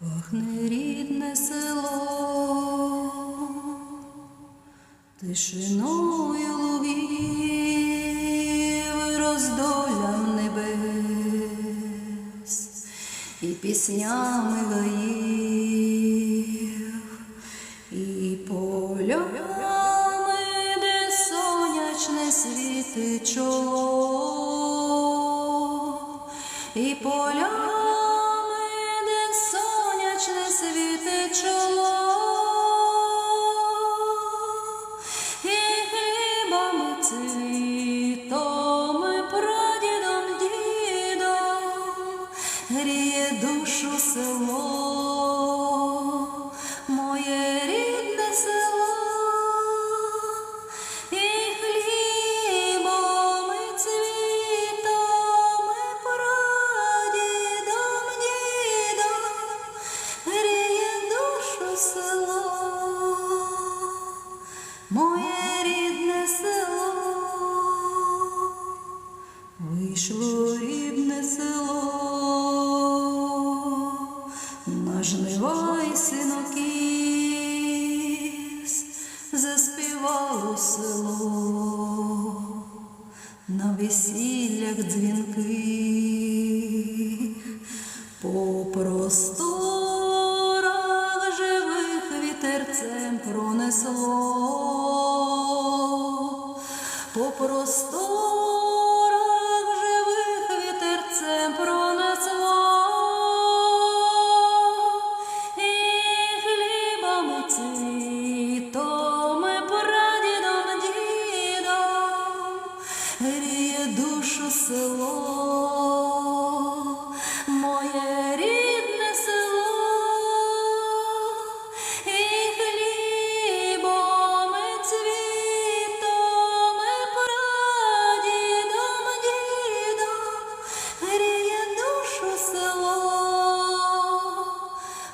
Пахне рідне село, тишиною лугів, роздолям небес і піснями гаїв, і полями, де сонячне світить чоло, і полями, гріє душу село, моє рідне село, і хлібом, і цвітом, і гріє душу село, моє рідне село. Вийшло рідне село, на жнива й синокіс, заспівало село, на весіллях дзвінких, по просторах живих вітерцем пронесло. По просторах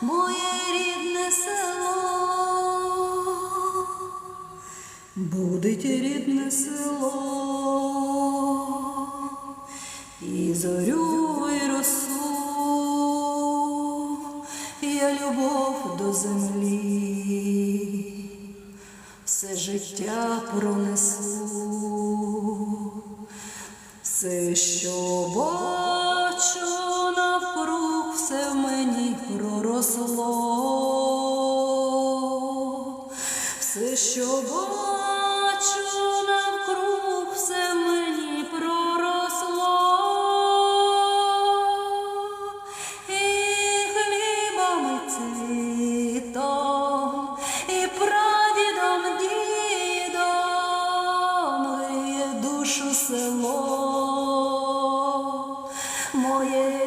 моє рідне село. Будить рідне село, і зорю і росу, я любов до землі, все життя пронесу, все, що бачу проросло, все, що бачу навкруг, все мені проросло, і хлібом, і цвітом, і прадідом дідом гріє душу село, моє